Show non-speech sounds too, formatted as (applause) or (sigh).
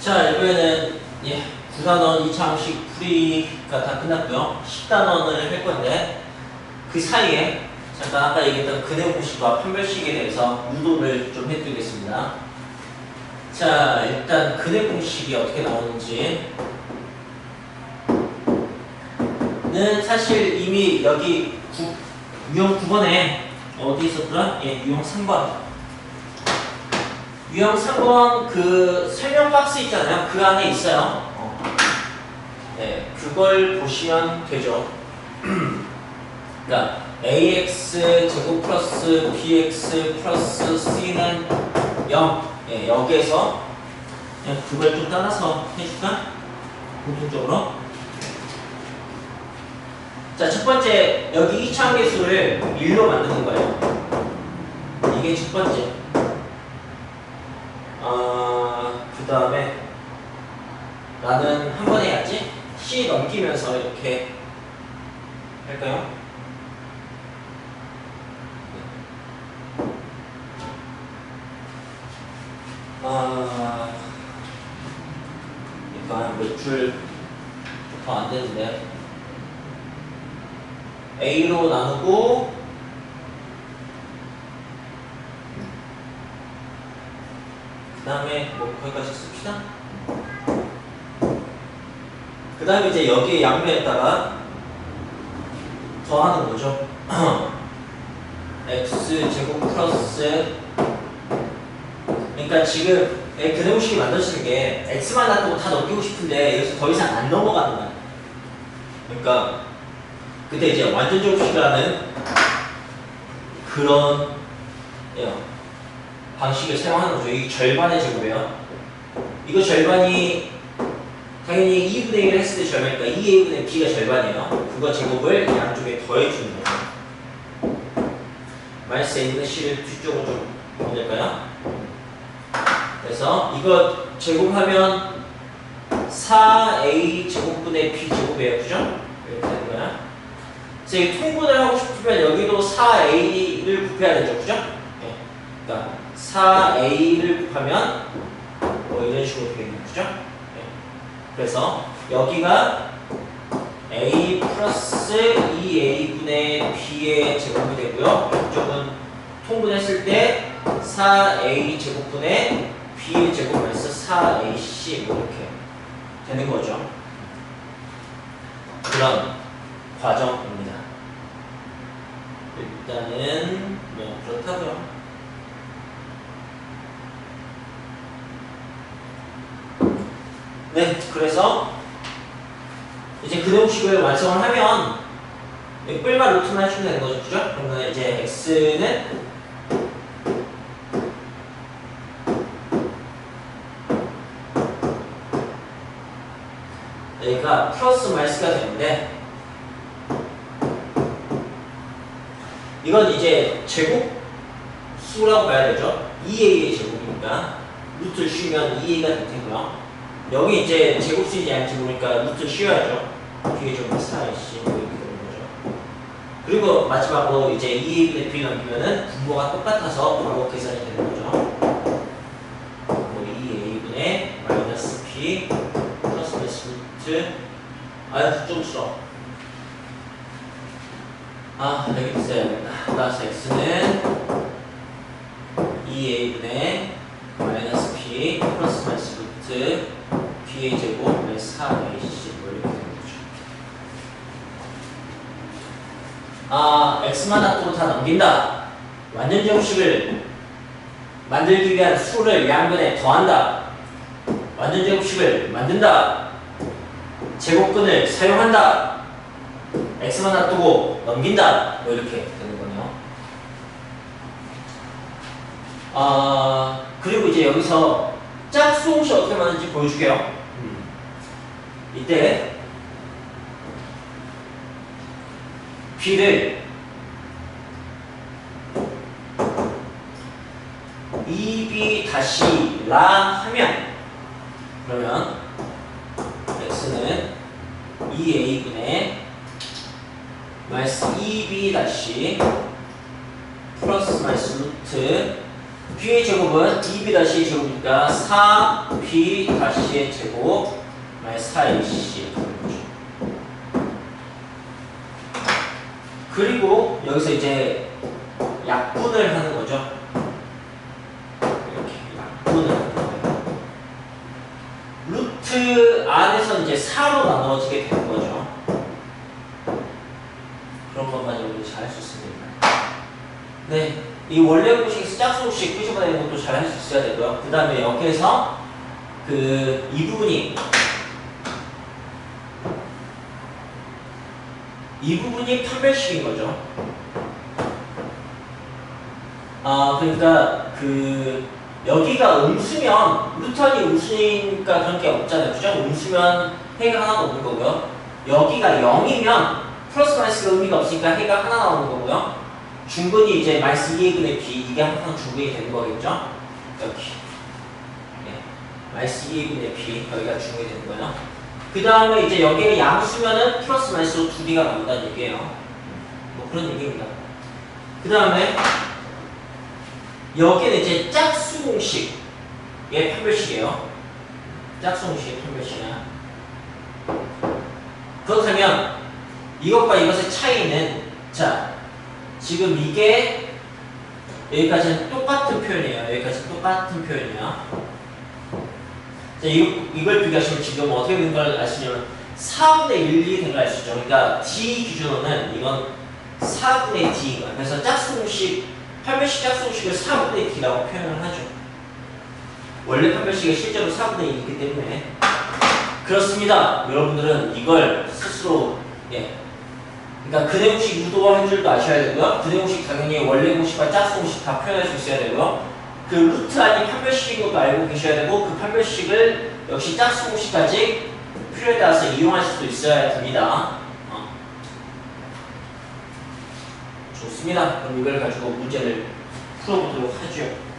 자, 이번에는 예, 9단원 2차항식 풀이가 다 끝났고요. 10단원을 할 건데 그 사이에 잠깐 아까 얘기했던 근해 공식과 판별식에 대해서 유도를 좀 해드리겠습니다. 자, 일단 근해 공식이 어떻게 나오는지 는 사실 이미 여기 구, 유형 9번에 어디 있었더라? 예, 유형 3번 유형 3번 그 설명 박스 있잖아요. 그 안에 있어요. 어. 네, 그걸 보시면 되죠. (clears throat) 그러니까 ax 제곱 플러스 bx 플러스 c는 0. 예, 여기에서 그냥 그걸 좀 따라서 해줄까? 공통적으로. 자, 첫 번째 여기 2차원 계수를 1로 만드는 거예요. 이게 첫 번째. 어, 그 다음에 나는 한번 해야지 C 넘기면서 이렇게 할까요? 아, 이거 한몇줄 더 안 되는데 A로 나누고 다음에 뭐 거기까지 씁시다. 그 다음에 이제 여기에 양면에다가 더하는 거죠. (clears throat) X 제곱 플러스 그러니까 지금 근해공식이 만들어지는 게 x만 놔두고 다 넘기고 싶은데 여기서 더 이상 안 넘어가는 거야. 그러니까 그때 이제 완전 제곱식이라는 그런 예, 방식을 사용하는 거죠. 이 절반의 제곱이에요. 이거 절반이 당연히 2분의 1을 했을 때 절반이니까 2a분의 b가 절반이에요. 그거 제곱을 양쪽에 더해주는 거죠. 마이너스 a분의 c를 뒤쪽으로 좀 보낼까요? 그래서 이거 제곱하면 4a 제곱분의 b 제곱이에요. 그죠? 이렇게 되는 거야. 그래서 이 통분을 하고 싶으면 여기도 4a를 곱해야 되죠. 그죠? 네. 그러니까 4a를 곱하면 뭐 이런 식으로 되겠네요. 그죠? 네. 그래서 여기가 a 플러스 2a분의 b의 제곱이 되고요. 이쪽은 통분했을 때 4a 제곱분의 b의 제곱 마이너스 4ac 뭐 이렇게 되는 거죠. 그런 과정입니다. 일단은 뭐 그렇다고요. 네, 그래서 이제 그동식을 완성을 하면 뿔과 루트만 해주면 되는 거죠, 그죠? 그러면 이제 x는 여기가 플러스 마이너스가 되는데 이건 이제 제곱 수라고 봐야 되죠. 2a의 제곱이니까 루트를 쉬면 2a가 될 테고요. 여기 이제 제곱수인지 아닌지 모르니까 루트를 쉬어야죠. 뒤에 좀 사이씨 뭐 이렇게 되는 거죠. 그리고 마지막으로 이제 2a분의 b 넘기면은 분모가 똑같아서 바로 계산이 되는 거죠. 우리 2a분의 마이너스 b 플러스 루트 아유 좀 싫어. 아, 여기 있어야겠다. 플러스 x는 2a분의 마이너스 p 플러스 마이너스 루트 b의 제곱 마이너스 4ac 뭐 이렇게 되는 거죠. 아, x만 놔두고 다 넘긴다. 완전 제곱식을 만들기 위한 수를 양변에 더한다. 완전 제곱식을 만든다. 제곱근을 사용한다. x만 놔두고 넘긴다. 뭐 이렇게 되는 거네요. 아 그리고 이제 여기서 짝수홍식 어떻게 만드는지 보여줄게요. 이때 b를 2b 다시 라 하면 그러면 x는 2a분의 마이너스 2b 다시 플러스 마이너스 루트 b의 제곱은 2b 다시 제곱이니까 4b 2p 다시의 제곱 마이너스 4ac 그리고 여기서 이제 약분을 하는 거죠. 이렇게 약분을 하는 거예요. 루트 안에서 이제 4로 나누어지게 되는 거죠. 그런 것만 여러분이 잘 할 수 있습니다. 네, 이 원래 공식에서 짝수공식 끄집어내는 것도 잘 할 수 있어야 되고요. 그 다음에 여기에서 그 이 부분이 이 부분이 판별식인 거죠. 아 그러니까 그 여기가 음수면 루턴이 음수니까 그런 게 없잖아요. 그죠? 음수면 해가 하나도 없는 거고요. 여기가 0이면 플러스 마이너스가 의미가 없으니까 해가 하나 나오는 거고요. 중근이 이제 마이너스 2분의 b 이게 항상 중근이 되는 거겠죠? 여기 네. 마이너스 2분의 b 여기가 중근이 되는 거예요. 그 다음에 이제 여기에 양수면은 플러스 마이너스로 두 개가 나온다는 얘기예요. 뭐 그런 얘기입니다. 그 다음에 여기는 이제 짝수 공식의 판별식이에요. 짝수 공식의 판별식이야. 그렇다면 이것과 이것의 차이는 자 지금 이게 여기까지는 똑같은 표현이에요. 여기까지 똑같은 표현이야. 자, 이거, 이걸 비교하시면 지금 어떻게 된 걸 아시냐면 4분의 1이 된걸 알 수 있죠. 그러니까 D 기준으로는 이건 4분의 D인 거야. 그래서 짝수 공식, 판별식 짝수 공식을 4분의 D라고 표현을 하죠. 원래 판별식이 실제로 4분의 1이기 때문에 그렇습니다. 여러분들은 이걸 스스로 예. 그러니까 근해 공식 유도한 줄도 아셔야 되고요. 근해 공식 당연히 원래 공식과 짝수 공식 다 표현할 수 있어야 되고요. 그 루트 아닌 판별식인 것도 알고 계셔야 되고 그 판별식을 역시 짝수 공식까지 필요에 따라서 이용하실 수 있어야 됩니다. 어. 좋습니다. 그럼 이걸 가지고 문제를 풀어보도록 하죠.